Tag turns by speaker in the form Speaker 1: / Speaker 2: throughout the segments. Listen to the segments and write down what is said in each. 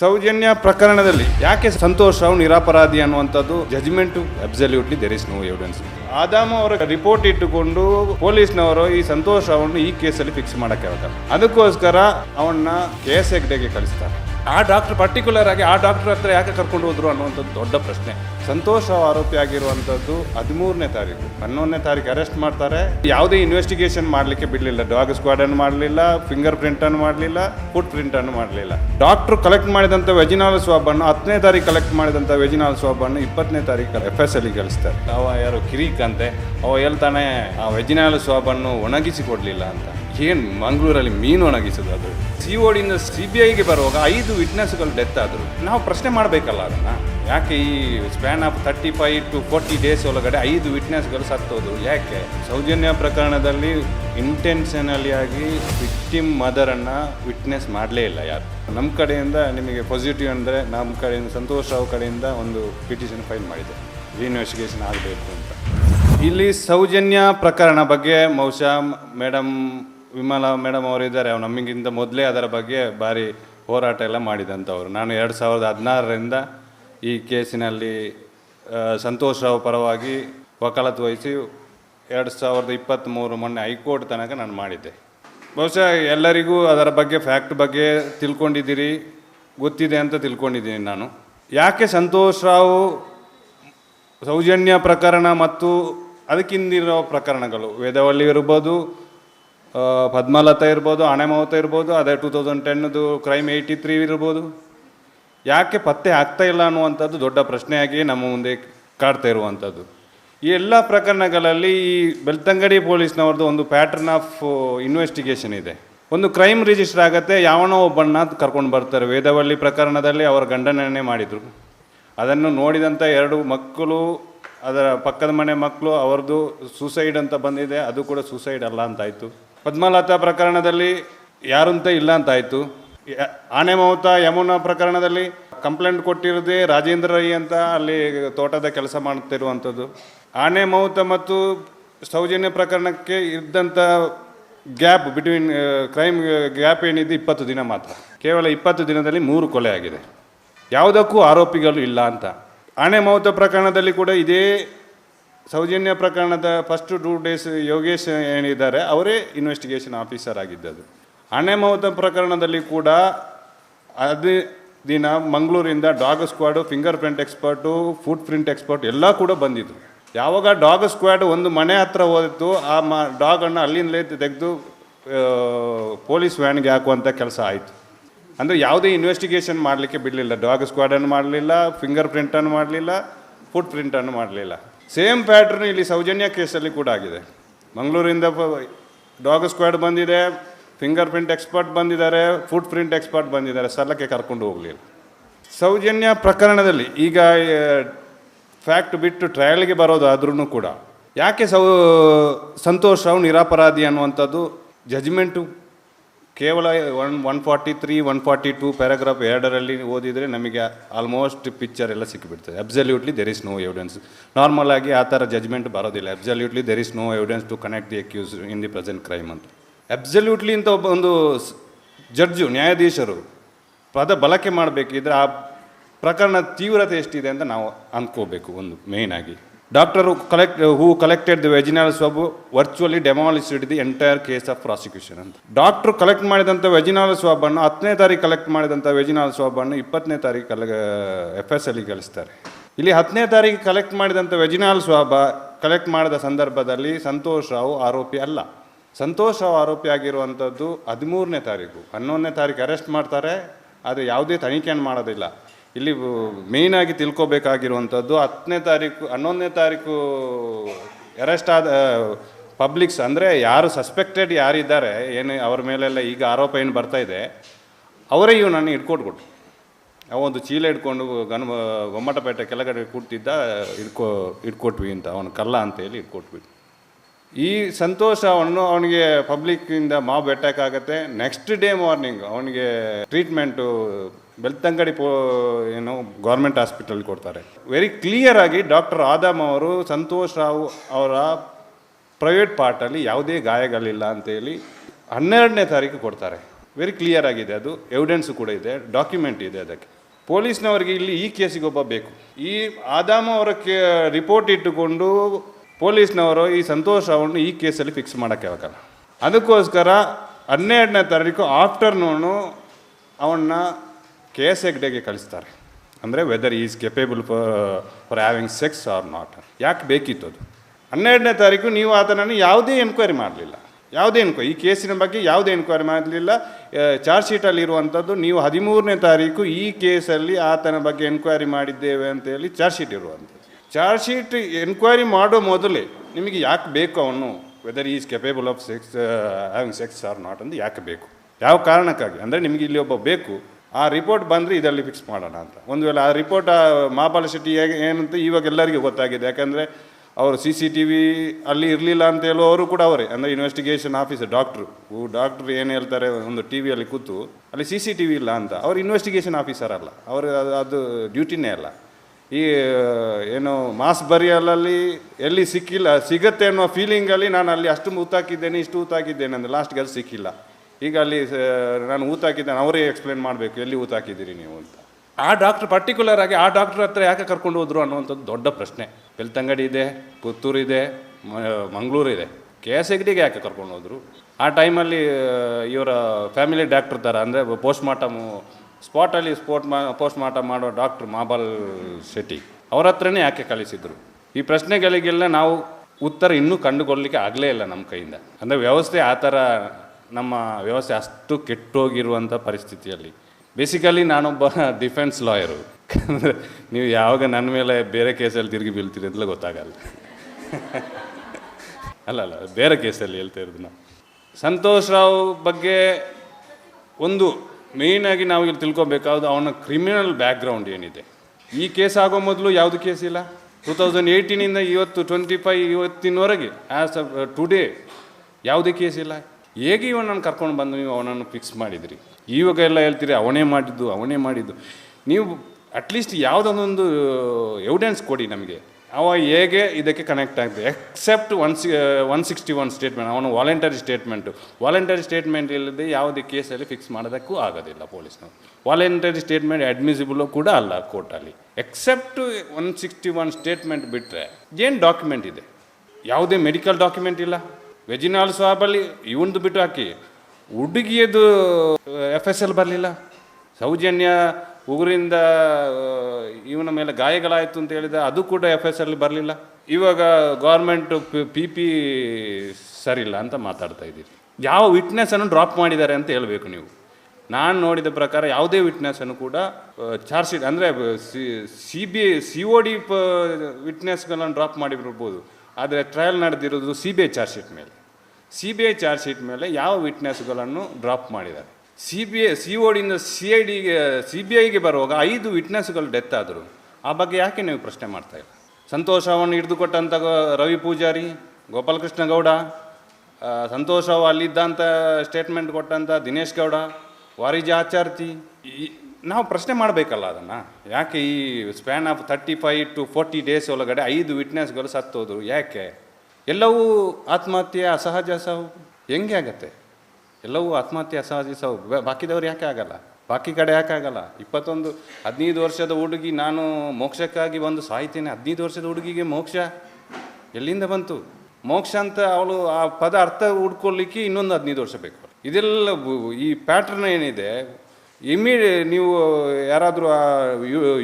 Speaker 1: ಸೌಜನ್ಯ ಪ್ರಕರಣದಲ್ಲಿ ಯಾಕೆ ಸಂತೋಷ್ ರಾವ್ ನಿರಾಪರಾಧಿ ಅನ್ನುವಂಥದ್ದು judgement absolutely there is no evidence Adam ಅವರ ರಿಪೋರ್ಟ್ ಇಟ್ಟುಕೊಂಡು ಪೊಲೀಸ್ನವರು ಈ ಸಂತೋಷ್ ರಾವ್ ಈ ಕೇಸಲ್ಲಿ ಫಿಕ್ಸ್ ಮಾಡಕ್ಕೆ ಆಗಲ್ಲ. ಅದಕ್ಕೋಸ್ಕರ ಅವನ್ನ ಎಸ್ ಹೆಗ್ಡೆಗೆ ಕಳಿಸ್ತಾರೆ. ಆ ಡಾಕ್ಟರ್ ಪರ್ಟಿಕ್ಯುಲರ್ ಆಗಿ ಆ ಡಾಕ್ಟರ್ ಹತ್ರ ಯಾಕೆ ಕರ್ಕೊಂಡು ಹೋದ್ರು ಅನ್ನುವಂಥದ್ದು ದೊಡ್ಡ ಪ್ರಶ್ನೆ. ಸಂತೋಷ್ ಆರೋಪಿ ಆಗಿರುವಂಥದ್ದು ಹದಿಮೂರನೇ ತಾರೀಕು. ಹನ್ನೊಂದನೇ ತಾರೀಕು ಅರೆಸ್ಟ್ ಮಾಡ್ತಾರೆ. ಯಾವುದೇ ಇನ್ವೆಸ್ಟಿಗೇಷನ್ ಮಾಡಲಿಕ್ಕೆ ಬಿಡಲಿಲ್ಲ. ಡಾಗ್ ಸ್ಕ್ವಾಡ್ ಅನ್ನು ಮಾಡಲಿಲ್ಲ ಫಿಂಗರ್ ಪ್ರಿಂಟ್ ಅನ್ನು ಮಾಡಲಿಲ್ಲ ಫುಟ್ ಪ್ರಿಂಟ್ ಅನ್ನು ಮಾಡಲಿಲ್ಲ. ಡಾಕ್ಟರ್ ಕಲೆಕ್ಟ್ ಮಾಡಿದಂಥ ವೆಜಿನಾಲ್ ಸ್ವಾಬ್ ಅನ್ನು ಹತ್ತನೇ ತಾರೀಕು ಕಲೆಕ್ಟ್ ಮಾಡಿದಂಥ ವೆಜಿನಾಲ್ ಸ್ವಾಬ್ ಅನ್ನು ಇಪ್ಪತ್ತನೇ ತಾರೀಕು ಎಫ್ ಎಸ್ ಅಲ್ಲಿ ಕಳಿಸ್ತಾರೆ. ಅವ ಯಾರು ಕಿರಿಕ್ ಅಂತೆ. ಅವ ಹೇಳ್ತಾನೆ, ಆ ವೆಜಿನಾಲ್ ಸ್ವಾಬ್ ಅನ್ನು ಒಣಗಿಸಿ ಕೊಡಲಿಲ್ಲ ಅಂತ. ಏನು ಮಂಗಳೂರಲ್ಲಿ ಮೀನು ಒಣಗಿಸೋದು ಅದು? ಸಿ ಓಡಿಂದ ಸಿ ಬಿ ಐಗೆ ಬರುವಾಗ ಐದು ವಿಟ್ನೆಸ್ಗಳು ಡೆತ್ ಆದರು. ನಾವು ಪ್ರಶ್ನೆ ಮಾಡಬೇಕಲ್ಲ ಅದನ್ನು. ಯಾಕೆ ಈ span of thirty five to forty days ಒಳಗಡೆ ಐದು ವಿಟ್ನೆಸ್ಗಳು ಸತ್ತೋದು ಯಾಕೆ? ಸೌಜನ್ಯ ಪ್ರಕರಣದಲ್ಲಿ ಇಂಟೆನ್ಷನಲಿ ಆಗಿ ವಿಕ್ಟಿಮ್ ಮದರನ್ನು ವಿಟ್ನೆಸ್ ಮಾಡಲೇ ಇಲ್ಲ ಯಾರು. ನಮ್ಮ ಕಡೆಯಿಂದ ನಿಮಗೆ ಪಾಸಿಟಿವ್ ಅಂದರೆ ನಮ್ಮ ಕಡೆಯಿಂದ ಸಂತೋಷ್ ರಾವ್ ಕಡೆಯಿಂದ ಒಂದು ಪಿಟಿಷನ್ ಫೈಲ್ ಮಾಡಿದೆ. ಇನ್ವೆಸ್ಟಿಗೇಷನ್ ಆಗಬೇಕು ಅಂತ. ಇಲ್ಲಿ ಸೌಜನ್ಯ ಪ್ರಕರಣ ಬಗ್ಗೆ ಬಹುಶಃ ಮೇಡಮ್ ವಿಮಲಾ ಮೇಡಮ್ ಅವರಿದ್ದಾರೆ ಅವ್ರು ನಮಗಿಂತ ಮೊದಲೇ ಅದರ ಬಗ್ಗೆ ಭಾರಿ ಹೋರಾಟ ಎಲ್ಲ ಮಾಡಿದಂಥವ್ರು. ನಾನು ಎರಡು ಸಾವಿರದ ಹದಿನಾರರಿಂದ ಈ ಕೇಸಿನಲ್ಲಿ ಸಂತೋಷ್ ರಾವ್ ಪರವಾಗಿ ವಕಾಲತ್ತು ವಹಿಸಿ ಎರಡು ಸಾವಿರದ ಇಪ್ಪತ್ತ್ಮೂರು ಮೊನ್ನೆ ಹೈಕೋರ್ಟ್ ತನಕ ನಾನು ಮಾಡಿದ್ದೆ. ಬಹುಶಃ ಎಲ್ಲರಿಗೂ ಅದರ ಬಗ್ಗೆ, ಫ್ಯಾಕ್ಟ್ ಬಗ್ಗೆ ತಿಳ್ಕೊಂಡಿದ್ದೀರಿ, ಗೊತ್ತಿದೆ ಅಂತ ತಿಳ್ಕೊಂಡಿದ್ದೀನಿ ನಾನು. ಯಾಕೆ ಸಂತೋಷ್ ರಾವ್ ಸೌಜನ್ಯ ಪ್ರಕರಣ ಮತ್ತು ಅದಕ್ಕಿಂದಿರೋ ಪ್ರಕರಣಗಳು? ವೇದವಳ್ಳಿ ಇರ್ಬೋದು ಪದ್ಮಲತಾ ಇರ್ಬೋದು ಹಣೆಮೌತ ಇರ್ಬೋದು, ಅದೇ ಟೂ ತೌಸಂಡ್ ಟೆನ್ದು ಕ್ರೈಮ್ ಏಯ್ಟಿ ತ್ರೀ ಇರ್ಬೋದು. ಯಾಕೆ ಪತ್ತೆ ಆಗ್ತಾ ಇಲ್ಲ ಅನ್ನುವಂಥದ್ದು ದೊಡ್ಡ ಪ್ರಶ್ನೆಯಾಗಿ ನಮ್ಮ ಮುಂದೆ ಕಾಡ್ತಾ ಇರುವಂಥದ್ದು. ಈ ಎಲ್ಲ ಪ್ರಕರಣಗಳಲ್ಲಿ ಈ ಬೆಳ್ತಂಗಡಿ ಪೊಲೀಸ್ನವ್ರದ್ದು ಒಂದು ಪ್ಯಾಟರ್ನ್ ಆಫ್ ಇನ್ವೆಸ್ಟಿಗೇಷನ್ ಇದೆ. ಒಂದು ಕ್ರೈಮ್ ರಿಜಿಸ್ಟರ್ ಆಗುತ್ತೆ, ಯಾವನೋ ಒಬ್ಬನ್ನ ಕರ್ಕೊಂಡು ಬರ್ತಾರೆ. ವೇದವಳ್ಳಿ ಪ್ರಕರಣದಲ್ಲಿ ಅವರ ಗಂಡನನ್ನೇ ಮಾಡಿದರು. ಅದನ್ನು ನೋಡಿದಂಥ ಎರಡು ಮಕ್ಕಳು, ಅದರ ಪಕ್ಕದ ಮನೆ ಮಕ್ಕಳು, ಅವ್ರದ್ದು ಸೂಸೈಡ್ ಅಂತ ಬಂದಿದೆ. ಅದು ಕೂಡ ಸೂಸೈಡ್ ಅಲ್ಲ ಅಂತಾಯಿತು. ಪದ್ಮಲತಾ ಪ್ರಕರಣದಲ್ಲಿ ಯಾರಂತ ಇಲ್ಲ ಅಂತಾಯಿತು. ಆನೆ ಮಮತಾ ಯಮುನಾ ಪ್ರಕರಣದಲ್ಲಿ ಕಂಪ್ಲೇಂಟ್ ಕೊಟ್ಟಿರೋದೇ ರಾಜೇಂದ್ರ ರೈ ಅಂತ ಅಲ್ಲಿ ತೋಟದ ಕೆಲಸ ಮಾಡ್ತಿರುವಂಥದ್ದು. ಆನೆ ಮೌತ ಮತ್ತು ಸೌಜನ್ಯ ಪ್ರಕರಣಕ್ಕೆ ಇದ್ದಂಥ ಗ್ಯಾಪ್ ಬಿಟ್ವೀನ್ ಕ್ರೈಮ್ ಗ್ಯಾಪ್ ಏನಿದೆ ಇಪ್ಪತ್ತು ದಿನ ಮಾತ್ರ. ಕೇವಲ ಇಪ್ಪತ್ತು ದಿನದಲ್ಲಿ ಮೂರು ಕೊಲೆ ಆಗಿದೆ. ಯಾವುದಕ್ಕೂ ಆರೋಪಿಗಳು ಇಲ್ಲ ಅಂತ. ಆನೆ ಮೌತ ಪ್ರಕರಣದಲ್ಲಿ ಕೂಡ ಇದೇ ಸೌಜನ್ಯ ಪ್ರಕರಣದ ಫಸ್ಟ್ ಟೂ ಡೇಸ್ ಯೋಗೇಶ್ ಏನಿದ್ದಾರೆ, ಅವರೇ ಇನ್ವೆಸ್ಟಿಗೇಷನ್ ಆಫೀಸರ್ ಆಗಿದ್ದದು ಹಣೆ ಮೌತ ಪ್ರಕರಣದಲ್ಲಿ ಕೂಡ ಅದೇ ದಿನ ಮಂಗಳೂರಿಂದ dog squad finger print expert foot print expert ಎಲ್ಲ ಕೂಡ ಬಂದಿದ್ದರು ಯಾವಾಗ ಡಾಗ್ ಸ್ಕ್ವಾಡ್ ಒಂದು ಮನೆ ಹತ್ರ ಹೋದಿತ್ತು ಆ ಮ ಡಾಗನ್ನು ಅಲ್ಲಿಂದಲೇ ತೆಗೆದು ಪೊಲೀಸ್ ವ್ಯಾನ್ಗೆ ಹಾಕುವಂಥ ಕೆಲಸ ಆಯಿತು. ಅಂದರೆ ಯಾವುದೇ ಇನ್ವೆಸ್ಟಿಗೇಷನ್ ಮಾಡಲಿಕ್ಕೆ ಬಿಡಲಿಲ್ಲ. ಡಾಗ್ ಸ್ಕ್ವಾಡನ್ನು ಮಾಡಲಿಲ್ಲ ಫಿಂಗರ್ ಪ್ರಿಂಟನ್ನು ಮಾಡಲಿಲ್ಲ ಫುಟ್ ಪ್ರಿಂಟನ್ನು ಮಾಡಲಿಲ್ಲ. ಸೇಮ್ ಪ್ಯಾಟ್ರನ್ ಇಲ್ಲಿ ಸೌಜನ್ಯ ಕೇಸಲ್ಲಿ ಕೂಡ ಆಗಿದೆ. ಮಂಗಳೂರಿಂದ ಡಾಗ್ ಸ್ಕ್ವಾಡ್ ಬಂದಿದೆ ಫಿಂಗರ್ ಪ್ರಿಂಟ್ ಎಕ್ಸ್ಪರ್ಟ್ ಬಂದಿದ್ದಾರೆ ಫುಟ್ ಪ್ರಿಂಟ್ ಎಕ್ಸ್ಪರ್ಟ್ ಬಂದಿದ್ದಾರೆ ಸಲಕ್ಕೆ ಕರ್ಕೊಂಡು ಹೋಗಲಿಲ್ಲ. ಸೌಜನ್ಯ ಪ್ರಕರಣದಲ್ಲಿ ಈಗ ಫ್ಯಾಕ್ಟ್ ಬಿಟ್ಟು ಟ್ರಯಲ್ಗೆ ಬರೋದಾದ್ರೂ ಕೂಡ. ಯಾಕೆ ಸೌ, ಸಂತೋಷ್ ರಾವ್ ನಿರಾಪರಾಧಿ ಅನ್ನುವಂಥದ್ದು? ಜಜ್ಮೆಂಟು ಕೇವಲ one one forty three one forty two paragraph ಎರಡರಲ್ಲಿ ಓದಿದರೆ ನಮಗೆ ಆಲ್ಮೋಸ್ಟ್ ಪಿಕ್ಚರ್ ಎಲ್ಲ ಸಿಕ್ಕಿಬಿಡ್ತದೆ. Absolutely there is no evidence normal ಆಗಿ ಆ ಥರ ಜಜ್ಮೆಂಟ್ ಬರೋದಿಲ್ಲ. Absolutely there is no evidence to connect the accuse in the present crime ಅಂತ. ಅಬ್ಸಲ್ಯೂಟ್ಲಿ ಅಂತ ಒಬ್ಬ ಒಂದು ಜಡ್ಜು ನ್ಯಾಯಾಧೀಶರು ಪದ ಬಳಕೆ ಮಾಡಬೇಕಿದ್ರೆ ಆ ಪ್ರಕರಣ ತೀವ್ರತೆ ಎಷ್ಟಿದೆ ಅಂತ ನಾವು ಅಂದ್ಕೋಬೇಕು ಒಂದು main doctor collect who collected the vaginal swab virtually demolished the entire case of prosecution ಅಂತ ಡಾಕ್ಟ್ರು ಕಲೆಕ್ಟ್ ಮಾಡಿದಂಥ ವೆಜಿನಾಲ್ ಸ್ವಾಬನ್ನು ಹತ್ತನೇ ತಾರೀಕು ಕಲೆಕ್ಟ್ ಮಾಡಿದಂಥ ವೆಜಿನಾಲ್ ಸ್ವಾಬನ್ನು ಇಪ್ಪತ್ತನೇ ತಾರೀಕು ಕಲೆ ಎಫ್ ಎಸ್ ಅಲ್ಲಿ ಕಳಿಸ್ತಾರೆ. ಇಲ್ಲಿ ಹತ್ತನೇ ತಾರೀಕು ಕಲೆಕ್ಟ್ ಮಾಡಿದಂಥ ವೆಜಿನಾಲ್ ಸ್ವಾಬ ಕಲೆಕ್ಟ್ ಮಾಡಿದ ಸಂದರ್ಭದಲ್ಲಿ ಸಂತೋಷ್ ರಾವ್ ಆರೋಪಿ ಅಲ್ಲ. ಸಂತೋಷ್ ರಾವ್ ಆರೋಪಿ ಆಗಿರುವಂಥದ್ದು ಹದಿಮೂರನೇ ತಾರೀಕು. ಹನ್ನೊಂದನೇ ತಾರೀಕು ಅರೆಸ್ಟ್ ಮಾಡ್ತಾರೆ. ಆದರೆ ಯಾವುದೇ ತನಿಖೆಯನ್ನು ಮಾಡೋದಿಲ್ಲ. ಇಲ್ಲಿ ಮೇಯ್ನ್ ಆಗಿ ತಿಳ್ಕೊಬೇಕಾಗಿರುವಂಥದ್ದು ಹತ್ತನೇ ತಾರೀಕು, ಹನ್ನೊಂದನೇ ತಾರೀಕು ಅರೆಸ್ಟ್ ಆದ ಪಬ್ಲಿಕ್ಸ್ ಅಂದರೆ ಯಾರು ಸಸ್ಪೆಕ್ಟೆಡ್ ಯಾರಿದ್ದಾರೆ, ಏನು ಅವ್ರ ಮೇಲೆಲ್ಲ ಈಗ ಆರೋಪ ಏನು ಬರ್ತಾ ಇದೆ, ಅವರೇ ಇವು ನಾನು ಹಿಡ್ಕೊಟ್ಬಿಟ್ರು ಅವೊಂದು ಚೀಲ ಇಟ್ಕೊಂಡು ಗನ್ ಗೊಮ್ಮಟಪೇಟೆ ಕೆಳಗಡೆ ಕೂಡ್ತಿದ್ದ ಹಿಡ್ಕೊ ಇಟ್ಕೊಟ್ವಿ ಅಂತ, ಅವನು ಕಲ್ಲ ಅಂತ ಹೇಳಿ ಇಟ್ಕೊಟ್ವಿ ಈ ಅವನು, ಅವನಿಗೆ ಪಬ್ಲಿಕ್ಕಿಂದ ಮಾಬ್ ಅಟ್ಯಾಕ್ ಆಗುತ್ತೆ. ನೆಕ್ಸ್ಟ್ ಡೇ ಮಾರ್ನಿಂಗ್ ಅವನಿಗೆ ಟ್ರೀಟ್ಮೆಂಟು ಬೆಳ್ತಂಗಡಿ ಪೋ, ಏನು ಗೌರ್ಮೆಂಟ್ ಹಾಸ್ಪಿಟಲ್ ಕೊಡ್ತಾರೆ. ವೆರಿ ಕ್ಲಿಯರ್ ಆಗಿ ಡಾಕ್ಟರ್ ಆದಾಮ್ ಅವರು, ಸಂತೋಷ್ ರಾವ್ ಅವರ ಪ್ರೈವೇಟ್ ಪಾರ್ಟಲ್ಲಿ ಯಾವುದೇ ಗಾಯಗಳಿಲ್ಲ ಅಂತೇಳಿ ಹನ್ನೆರಡನೇ ತಾರೀಕು ಕೊಡ್ತಾರೆ. ವೆರಿ ಕ್ಲಿಯರ್ ಆಗಿದೆ ಅದು. ಎವಿಡೆನ್ಸು ಕೂಡ ಇದೆ. ಡಾಕ್ಯುಮೆಂಟ್ ಇದೆ ಅದಕ್ಕೆ. ಪೊಲೀಸ್ನವರಿಗೆ ಇಲ್ಲಿ ಈ ಕೇಸಿಗೆ ಒಬ್ಬ ಬೇಕು. ಈ ಆದಾಮ ಅವರ ಕೇ ರಿಪೋರ್ಟ್ ಇಟ್ಟುಕೊಂಡು ಪೊಲೀಸ್ನವರು ಈ ಸಂತೋಷ್ ರಾವನ್ನು ಈ ಕೇಸಲ್ಲಿ ಫಿಕ್ಸ್ ಮಾಡೋಕ್ಕೆ ಆಗಲ್ಲ. ಅದಕ್ಕೋಸ್ಕರ ಹನ್ನೆರಡನೇ ತಾರೀಕು ಆಫ್ಟರ್ನೂನು ಅವನ್ನ ಕೆ ಎಸ್ ಹೆಗ್ಡೆಗೆ ಕಳಿಸ್ತಾರೆ. ಅಂದರೆ whether is capable for for having sex or not ಯಾಕೆ ಬೇಕಿತ್ತು ಅದು? ಹನ್ನೆರಡನೇ ತಾರೀಕು ನೀವು ಆತನನ್ನು ಯಾವುದೇ ಎನ್ಕ್ವೈರಿ ಮಾಡಲಿಲ್ಲ. ಯಾವುದೇ ಎನ್ಕ್ವೈರಿ ಈ ಕೇಸಿನ ಬಗ್ಗೆ ಯಾವುದೇ ಎನ್ಕ್ವೈರಿ ಮಾಡಲಿಲ್ಲ. ಚಾರ್ಜ್ ಶೀಟಲ್ಲಿ ಇರುವಂಥದ್ದು ನೀವು ಹದಿಮೂರನೇ ತಾರೀಕು ಈ ಕೇಸಲ್ಲಿ ಆತನ ಬಗ್ಗೆ ಎನ್ಕ್ವೈರಿ ಮಾಡಿದ್ದೇವೆ ಅಂತೇಳಿ ಚಾರ್ಜ್ ಶೀಟ್ ಇರುವಂಥದ್ದು. ಚಾರ್ಜ್ ಶೀಟ್ ಎನ್ಕ್ವೈರಿ ಮಾಡೋ ಮೊದಲೇ ನಿಮಗೆ ಯಾಕೆ ಬೇಕು ಅವನು? Whether is capable of sex having sex or not ಅಂತ ಯಾಕೆ ಬೇಕು? ಯಾವ ಕಾರಣಕ್ಕಾಗಿ? ಅಂದರೆ ನಿಮಗೆ ಇಲ್ಲಿ ಒಬ್ಬ ಬೇಕು. ಆ ರಿಪೋರ್ಟ್ ಬಂದರೆ ಇದರಲ್ಲಿ ಫಿಕ್ಸ್ ಮಾಡೋಣ ಅಂತ. ಒಂದು ವೇಳೆ ಆ ರಿಪೋರ್ಟ್ ಮಹಾಬಲ ಶೆಟ್ಟಿ ಏನಂತ ಇವಾಗ ಎಲ್ಲರಿಗೂ ಗೊತ್ತಾಗಿದೆ. ಯಾಕಂದರೆ ಅವರು ಸಿ ಸಿ ಟಿ ವಿ ಅಲ್ಲಿ ಇರಲಿಲ್ಲ ಅಂತ ಹೇಳುವವರು ಕೂಡ ಅವರೇ. ಅಂದರೆ ಇನ್ವೆಸ್ಟಿಗೇಷನ್ ಆಫೀಸರ್ ಡಾಕ್ಟ್ರು ಡಾಕ್ಟ್ರು ಏನು ಹೇಳ್ತಾರೆ ಒಂದು ಟಿ ವಿಯಲ್ಲಿ ಕೂತು, ಅಲ್ಲಿ ಸಿ ಸಿ ಟಿ ವಿ ಇಲ್ಲ ಅಂತ. ಅವರು ಇನ್ವೆಸ್ಟಿಗೇಷನ್ ಆಫೀಸರ್ ಅಲ್ಲ. ಅವರು ಅದು ಅದು ಡ್ಯೂಟಿನೇ ಅಲ್ಲ. ಈ, ಏನು ಮಾಸ್ ಬರಿಯಲಲ್ಲಿ ಎಲ್ಲಿ ಸಿಕ್ಕಿಲ್ಲ, ಸಿಗತ್ತೆ ಅನ್ನೋ ಫೀಲಿಂಗಲ್ಲಿ ನಾನು ಅಲ್ಲಿ ಅಷ್ಟು ಊತಾಕಿದ್ದೇನೆ ಇಷ್ಟು ಊತಾಕಿದ್ದೇನೆ ಅಂದರೆ ಲಾಸ್ಟ್ಗೆ ಅದು ಸಿಕ್ಕಿಲ್ಲ. ಈಗ ಅಲ್ಲಿ ನಾನು ನಾನು ಊತಾಕಿದ್ದೇನೆ ಅವರೇ ಎಕ್ಸ್ಪ್ಲೇನ್ ಮಾಡಬೇಕು, ಎಲ್ಲಿ ಊತಾಕಿದ್ದೀರಿ ನೀವು ಅಂತ. ಆ ಡಾಕ್ಟ್ರ್ ಪರ್ಟಿಕ್ಯುಲರ್ ಆಗಿ, ಆ ಡಾಕ್ಟ್ರ್ ಹತ್ರ ಯಾಕೆ ಕರ್ಕೊಂಡು ಹೋದ್ರು ಅನ್ನುವಂಥದ್ದು ದೊಡ್ಡ ಪ್ರಶ್ನೆ. ಬೆಳ್ತಂಗಡಿ ಇದೆ, ಪುತ್ತೂರು ಇದೆ ಮಂಗಳೂರು ಇದೆ. ಕೆ ಎಸ್ ಹೆಗ್ಡಿಗೆ ಯಾಕೆ ಕರ್ಕೊಂಡು ಹೋದರು? ಆ ಟೈಮಲ್ಲಿ ಇವರ ಫ್ಯಾಮಿಲಿ ಡಾಕ್ಟ್ರ್ ಥರ ಅಂದರೆ ಪೋಸ್ಟ್ ಮಾರ್ಟಮು ಸ್ಪಾಟಲ್ಲಿ ಸ್ಪೋಟ್ ಮಾ ಪೋಸ್ಟ್ ಮಾರ್ಟಮ್ ಮಾಡೋ ಡಾಕ್ಟ್ರ್ ಮಾಬಲ್ ಶೆಟ್ಟಿ, ಅವ್ರ ಹತ್ರನೇ ಯಾಕೆ ಕಳಿಸಿದ್ರು? ಈ ಪ್ರಶ್ನೆಗಳಿಗೆಲ್ಲ ನಾವು ಉತ್ತರ ಇನ್ನೂ ಕಂಡುಕೊಳ್ಳಲಿಕ್ಕೆ ಆಗಲೇ ಇಲ್ಲ ನಮ್ಮ ಕೈಯಿಂದ. ಅಂದರೆ ವ್ಯವಸ್ಥೆ ಆ ಥರ ನಮ್ಮ ವ್ಯವಸ್ಥೆ ಅಷ್ಟು ಕೆಟ್ಟೋಗಿರುವಂಥ ಪರಿಸ್ಥಿತಿಯಲ್ಲಿ. ಬೇಸಿಕಲಿ ನಾನೊಬ್ಬ ಡಿಫೆನ್ಸ್ ಲಾಯರು ನೀವು ಯಾವಾಗ ನನ್ನ ಮೇಲೆ ಬೇರೆ ಕೇಸಲ್ಲಿ ತಿರುಗಿ ಬೀಳ್ತೀರಿ ಅಂತಲೇ ಗೊತ್ತಾಗಲ್ಲ. ಅಲ್ಲ ಅಲ್ಲ, ಬೇರೆ ಕೇಸಲ್ಲಿ ಹೇಳ್ತಾ ಇರೋದು ನಾವು. ಸಂತೋಷ್ ರಾವ್ ಬಗ್ಗೆ ಒಂದು ಮೇಯ್ನಾಗಿ ನಾವು ಇಲ್ಲಿ ತಿಳ್ಕೊಬೇಕಾದ್ರು ಅವನ ಕ್ರಿಮಿನಲ್ ಬ್ಯಾಕ್ಗ್ರೌಂಡ್ ಏನಿದೆ. ಈ ಕೇಸ್ ಆಗೋ ಮೊದಲು ಯಾವುದು ಕೇಸ್ ಇಲ್ಲ? ಟೂ ತೌಸಂಡ್ ಏಯ್ಟೀನಿಂದ ಇವತ್ತು ಟ್ವೆಂಟಿ ಫೈವ್ ಇವತ್ತಿನವರೆಗೆ ಆ್ಯಸ್ ಟುಡೇ ಯಾವುದೇ ಕೇಸ್ ಇಲ್ಲ. ಹೇಗೆ ಇವನನ್ನು ಕರ್ಕೊಂಡು ಬಂದು ನೀವು ಅವನನ್ನು ಫಿಕ್ಸ್ ಮಾಡಿದ್ರಿ? ಇವಾಗ ಎಲ್ಲ ಹೇಳ್ತೀರಿ, ಅವನೇ ಮಾಡಿದ್ದು ಅವನೇ ಮಾಡಿದ್ದು. ನೀವು ಅಟ್ಲೀಸ್ಟ್ ಯಾವುದೊಂದೊಂದು ಎವಿಡೆನ್ಸ್ ಕೊಡಿ ನಮಗೆ. ಅವ ಹೇಗೆ ಇದಕ್ಕೆ ಕನೆಕ್ಟ್ ಆಗಿದೆ? Except one C one sixty one statement ಅವನು ವಾಲಂಟರಿ ಸ್ಟೇಟ್ಮೆಂಟು ವಾಲಂಟರಿ ಸ್ಟೇಟ್ಮೆಂಟ್ ಇಲ್ಲದೆ ಯಾವುದೇ ಕೇಸಲ್ಲಿ ಫಿಕ್ಸ್ ಮಾಡೋದಕ್ಕೂ ಆಗೋದಿಲ್ಲ ಪೊಲೀಸ್ನವರು. ವಾಲಂಟರಿ ಸ್ಟೇಟ್ಮೆಂಟ್ ಅಡ್ಮಿಸಿಬಲು ಕೂಡ ಅಲ್ಲ ಕೋರ್ಟಲ್ಲಿ. Except one sixty one statement ಬಿಟ್ಟರೆ ಏನು ಡಾಕ್ಯುಮೆಂಟ್ ಇದೆ? ಯಾವುದೇ ಮೆಡಿಕಲ್ ಡಾಕ್ಯುಮೆಂಟ್ ಇಲ್ಲ. ವೆಜಿನಾಲ್ ಸ್ವಾಬಲ್ಲಿ ಇವನ್ದು ಬಿಟ್ಟು ಹಾಕಿ. ಹುಡುಗಿಯದು ಎಫ್ ಎಸ್ ಎಲ್ ಬರಲಿಲ್ಲ. ಸೌಜನ್ಯ ಉಗುರಿಂದ ಇವನ ಮೇಲೆ ಗಾಯಗಳಾಯಿತು ಅಂತ ಹೇಳಿದ, ಅದು ಕೂಡ ಎಫ್ ಎಸ್ ಎಲ್ ಬರಲಿಲ್ಲ. ಇವಾಗ ಗೌರ್ಮೆಂಟ್ ಪಿ ಪಿ ಸರಿಲ್ಲ ಅಂತ ಮಾತಾಡ್ತಾ ಇದ್ದೀರಿ. ಯಾವ ವಿಟ್ನೆಸ್ಸನ್ನು ಡ್ರಾಪ್ ಮಾಡಿದ್ದಾರೆ ಅಂತ ಹೇಳಬೇಕು ನೀವು. ನಾನು ನೋಡಿದ ಪ್ರಕಾರ ಯಾವುದೇ ವಿಟ್ನೆಸ್ಸನ್ನು ಕೂಡ ಚಾರ್ಜ್ ಶೀಟ್ ಅಂದರೆ C B C O D ಪ ವಿಟ್ನೆಸ್ಗಳನ್ನು ಡ್ರಾಪ್ ಮಾಡಿಬಿಡ್ಬೋದು ಆದರೆ trial ನಡೆದಿರೋದು C B I charge sheet ಮೇಲೆ. C B I charge sheet ಮೇಲೆ ಯಾವ ವಿಟ್ನೆಸ್ಗಳನ್ನು ಡ್ರಾಪ್ ಮಾಡಿದ್ದಾರೆ. C B I C O ಡಿಯಿಂದ C I ಡಿಗೆ ಸಿ ಬಿ ಐಗೆ ಬರುವಾಗ ಐದು ವಿಟ್ನೆಸ್ಗಳು ಡೆತ್ ಆದರು. ಆ ಬಗ್ಗೆ ಯಾಕೆ ನೀವು ಪ್ರಶ್ನೆ ಮಾಡ್ತಾ ಇಲ್ಲ? ಸಂತೋಷವನ್ನು ಹಿಡಿದುಕೊಟ್ಟಂಥ ರವಿ ಪೂಜಾರಿ, ಗೋಪಾಲಕೃಷ್ಣ ಗೌಡ ಸಂತೋಷ ಅಲ್ಲಿದ್ದಂಥ ಸ್ಟೇಟ್ಮೆಂಟ್ ಕೊಟ್ಟಂಥ ದಿನೇಶ್ ಗೌಡ, ವಾರಿಜಾ ಆಚಾರ್ತಿ ನಾವು ಪ್ರಶ್ನೆ ಮಾಡಬೇಕಲ್ಲ ಅದನ್ನು. ಯಾಕೆ ಈ span of thirty five to forty days ಒಳಗಡೆ ಐದು ವಿಟ್ನೆಸ್ಗಳು ಸತ್ತೋದ್ರು? ಯಾಕೆ? ಎಲ್ಲವೂ ಆತ್ಮಹತ್ಯೆ ಅಸಹಜ ಸಾವು? ಹೆಂಗೆ ಆಗತ್ತೆ? ಎಲ್ಲವೂ ಆತ್ಮಹತ್ಯೆ ಅಸಹಜ ಸಾವು? ಬಾಕಿದವ್ರು ಯಾಕೆ ಆಗಲ್ಲ? ಬಾಕಿ ಕಡೆ ಯಾಕೆ ಆಗಲ್ಲ? ಇಪ್ಪತ್ತೊಂದು, ಹದಿನೈದು ವರ್ಷದ ಹುಡುಗಿ ನಾನು ಮೋಕ್ಷಕ್ಕಾಗಿ ಬಂದು ಸಾಯ್ತೇನೆ. ಹದಿನೈದು ವರ್ಷದ ಹುಡುಗಿಗೆ ಮೋಕ್ಷ? ಎಲ್ಲಿಂದ ಬಂತು? ಮೋಕ್ಷ ಅಂತ ಅವಳು ಆ ಪದ ಅರ್ಥ ಹುಡ್ಕೊಳ್ಳಿಕ್ಕೆ ಇನ್ನೊಂದು ಹದಿನೈದು ವರ್ಷ ಬೇಕು. ಇದೆಲ್ಲ ಈ ಪ್ಯಾಟ್ರನ್ ಏನಿದೆ? ಇಮ್ಮಿ ನೀವು ಯಾರಾದರೂ ಆ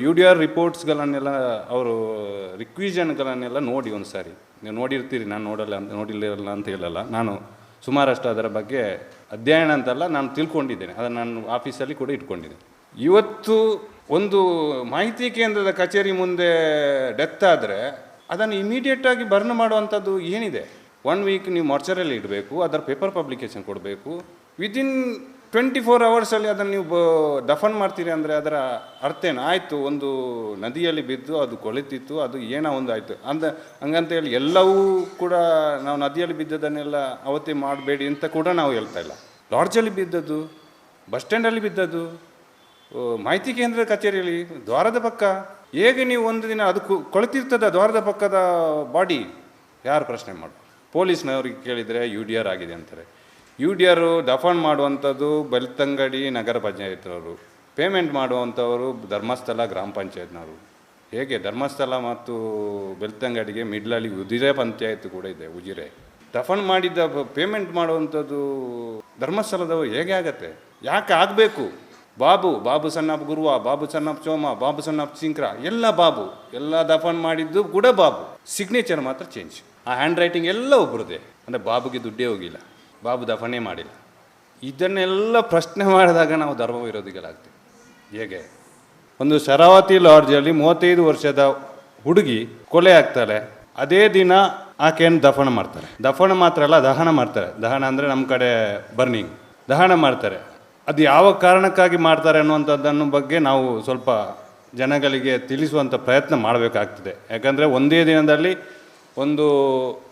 Speaker 1: ಯು ಡಿ ಆರ್ ರಿಪೋರ್ಟ್ಸ್ಗಳನ್ನೆಲ್ಲ ಅವರು ರಿಕ್ವಿಷನ್ಗಳನ್ನೆಲ್ಲ ನೋಡಿ ಒಂದು ಸಾರಿ ನೀವು ನೋಡಿರ್ತೀರಿ, ನಾನು ನೋಡಲ್ಲ ಅಂತ ನೋಡಿಲ್ಲ ಅಂತ ಹೇಳಲ್ಲ. ನಾನು ಸುಮಾರಷ್ಟು ಅದರ ಬಗ್ಗೆ ಅಧ್ಯಯನ ಅಂತಲ್ಲ ನಾನು ತಿಳ್ಕೊಂಡಿದ್ದೇನೆ. ಅದನ್ನು ನಾನು ಆಫೀಸಲ್ಲಿ ಕೂಡ ಇಟ್ಕೊಂಡಿದ್ದೇನೆ ಇವತ್ತು ಒಂದು ಮಾಹಿತಿ ಕೇಂದ್ರದ ಕಚೇರಿ ಮುಂದೆ ಡೆತ್ ಆದರೆ, ಅದನ್ನು ಇಮಿಡಿಯೇಟಾಗಿ ಬರ್ನ್ ಮಾಡುವಂಥದ್ದು ಏನಿದೆ? ಒನ್ ವೀಕ್ ನೀವು ಮಾರ್ಚರಲ್ಲಿ ಇಡಬೇಕು, ಅದರ ಪೇಪರ್ ಪಬ್ಲಿಕೇಶನ್ ಕೊಡಬೇಕು. ವಿದಿನ್ ಟ್ವೆಂಟಿ ಫೋರ್ ಅವರ್ಸಲ್ಲಿ ಅದನ್ನು ನೀವು ದಫನ್ ಮಾಡ್ತೀರಿ ಅಂದರೆ ಅದರ ಅರ್ಥ ಏನು ಆಯಿತು, ಒಂದು ನದಿಯಲ್ಲಿ ಬಿದ್ದು ಅದು ಕೊಳೆತಿತ್ತು, ಅದು ಏನೋ ಒಂದು ಆಯಿತು ಅಂದ, ಹಂಗಂತ ಹೇಳಿ ಎಲ್ಲವೂ ಕೂಡ ನಾವು ನದಿಯಲ್ಲಿ ಬಿದ್ದದನ್ನೆಲ್ಲ ಅವತ್ತೆ ಮಾಡಬೇಡಿ ಅಂತ ಕೂಡ ನಾವು ಹೇಳ್ತಾ ಇಲ್ಲ. ಲಾಡ್ಜಲ್ಲಿ ಬಿದ್ದದ್ದು, ಬಸ್ ಸ್ಟ್ಯಾಂಡಲ್ಲಿ ಬಿದ್ದದ್ದು ಮಾಹಿತಿ ಕೇಂದ್ರದ ಕಚೇರಿಯಲ್ಲಿ, ದ್ವಾರದ ಪಕ್ಕ. ಹೇಗೆ ನೀವು ಒಂದು ದಿನ ಅದು ಕೊಳೆತಿರ್ತದ ದ್ವಾರದ ಪಕ್ಕದ ಬಾಡಿ? ಯಾರು ಪ್ರಶ್ನೆ ಮಾಡು. ಪೊಲೀಸ್ನವ್ರಿಗೆ ಕೇಳಿದರೆ ಯು ಡಿ ಆರ್ ಆಗಿದೆ ಅಂತಾರೆ. ಯು ಡಿ ಆರು ದಫನ್ ಮಾಡುವಂಥದ್ದು ಬೆಳ್ತಂಗಡಿ ನಗರ ಪಂಚಾಯತ್ನವರು. ಪೇಮೆಂಟ್ ಮಾಡುವಂಥವರು ಧರ್ಮಸ್ಥಳ ಗ್ರಾಮ ಪಂಚಾಯತ್ನವರು. ಹೇಗೆ ಧರ್ಮಸ್ಥಳ ಮತ್ತು ಬೆಳ್ತಂಗಡಿಗೆ ಮಿಡ್ಲಲ್ಲಿ ಉಜಿರೆ ಪಂಚಾಯತ್ ಕೂಡ ಇದೆ, ಉಜಿರೆ. ದಫನ್ ಮಾಡಿದ್ದ ಪೇಮೆಂಟ್ ಮಾಡುವಂಥದ್ದು ಧರ್ಮಸ್ಥಳದವರು ಹೇಗೆ ಆಗತ್ತೆ? ಯಾಕೆ ಆಗಬೇಕು? ಬಾಬು ಬಾಬು ಸಣ್ಣಪ್ಪ ಗುರುವ, ಬಾಬು ಸಣ್ಣಪ್ಪ ಚೋಮ ಬಾಬು ಸಣ್ಣಪ್ಪ ಚಿಂಕ್ರ ಎಲ್ಲ ಬಾಬು. ಎಲ್ಲ ದಫನ್ ಮಾಡಿದ್ದು ಕೂಡ ಬಾಬು. ಸಿಗ್ನೇಚರ್ ಮಾತ್ರ ಚೇಂಜ್ ಆ ಹ್ಯಾಂಡ್ ರೈಟಿಂಗ್ ಎಲ್ಲ ಒಬ್ಬರದೇ ಅಂದರೆ ಬಾಬುಗೆ ದುಡ್ಡೇ ಹೋಗಿಲ್ಲ. ಬಾಬು ದಫನೆ ಮಾಡಿಲ್ಲ. ಇದನ್ನೆಲ್ಲ ಪ್ರಶ್ನೆ ಮಾಡಿದಾಗ ನಾವು ಧರ್ಮ ವಿರೋಧಿಗಳಾಗ್ತೀವಿ. ಹೇಗೆ? ಒಂದು ಶರಾವತಿ ಲಾಡ್ಜಲ್ಲಿ ಮೂವತ್ತೈದು ವರ್ಷದ ಹುಡುಗಿ ಕೊಲೆ ಆಗ್ತಾಳೆ. ಅದೇ ದಿನ ಆಕೆಯನ್ನು ದಫನ ಮಾಡ್ತಾರೆ. ದಫನ ಮಾತ್ರ ಅಲ್ಲ, ದಹನ ಮಾಡ್ತಾರೆ. ದಹನ ಅಂದರೆ ನಮ್ಮ ಕಡೆ ಬರ್ನಿಂಗ್ ದಹನ ಮಾಡ್ತಾರೆ. ಅದು ಯಾವ ಕಾರಣಕ್ಕಾಗಿ ಮಾಡ್ತಾರೆ ಅನ್ನುವಂಥದ್ದನ್ನು ಬಗ್ಗೆ ನಾವು ಸ್ವಲ್ಪ ಜನಗಳಿಗೆ ತಿಳಿಸುವಂಥ ಪ್ರಯತ್ನ ಮಾಡಬೇಕಾಗ್ತದೆ. ಯಾಕಂದರೆ ಒಂದೇ ದಿನದಲ್ಲಿ ಒಂದು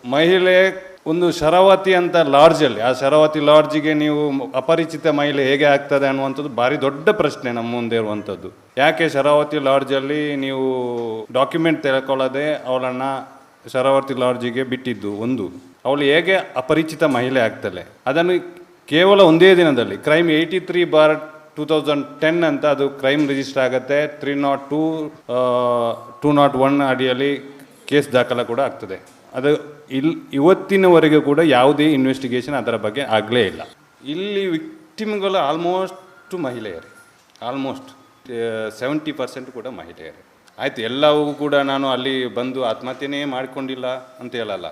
Speaker 1: ಮಹಿಳೆ ಒಂದು ಶರಾವತಿ ಅಂತ ಲಾಡ್ಜಲ್ಲಿ ಆ ಶರಾವತಿ ಲಾಡ್ಜಿಗೆ ನೀವು ಅಪರಿಚಿತ ಮಹಿಳೆ ಹೇಗೆ ಆಗ್ತದೆ ಅನ್ನುವಂಥದ್ದು ಭಾರಿ ದೊಡ್ಡ ಪ್ರಶ್ನೆ ನಮ್ಮ ಮುಂದೆ ಇರುವಂಥದ್ದು. ಯಾಕೆ ಶರಾವತಿ ಲಾಡ್ಜಲ್ಲಿ ನೀವು ಡಾಕ್ಯುಮೆಂಟ್ ತೆಗೆದುಕೊಳ್ಳದೆ ಅವಳನ್ನು ಶರಾವತಿ ಲಾಡ್ಜಿಗೆ ಬಿಟ್ಟಿದ್ದು ಒಂದು. ಅವಳು ಹೇಗೆ ಅಪರಿಚಿತ ಮಹಿಳೆ ಆಗ್ತಾಳೆ. ಅದನ್ನು ಕೇವಲ ಒಂದೇ ದಿನದಲ್ಲಿ crime eighty three bar two thousand ten ಅಂತ ಅದು ಕ್ರೈಮ್ ರಿಜಿಸ್ಟರ್ ಆಗುತ್ತೆ. Three not two two not one ಅಡಿಯಲ್ಲಿ ಕೇಸ್ ದಾಖಲ ಕೂಡ ಆಗ್ತದೆ. ಅದು ಇಲ್ಲಿ ಇವತ್ತಿನವರೆಗೆ ಕೂಡ ಯಾವುದೇ ಇನ್ವೆಸ್ಟಿಗೇಷನ್ ಅದರ ಬಗ್ಗೆ ಆಗಲೇ ಇಲ್ಲ. ಇಲ್ಲಿ ವಿಕ್ಟಿಮ್ಗಳು ಆಲ್ಮೋಸ್ಟ್ ಮಹಿಳೆಯರೇ. ಆಲ್ಮೋಸ್ಟ್ ಸೆವೆಂಟಿ ಪರ್ಸೆಂಟ್ ಕೂಡ ಮಹಿಳೆಯರೇ. ಆಯಿತು, ಎಲ್ಲವೂ ಕೂಡ ನಾನು ಅಲ್ಲಿ ಬಂದು ಆತ್ಮಹತ್ಯೆನೇ ಮಾಡಿಕೊಂಡಿಲ್ಲ ಅಂತ ಹೇಳಲ್ಲ.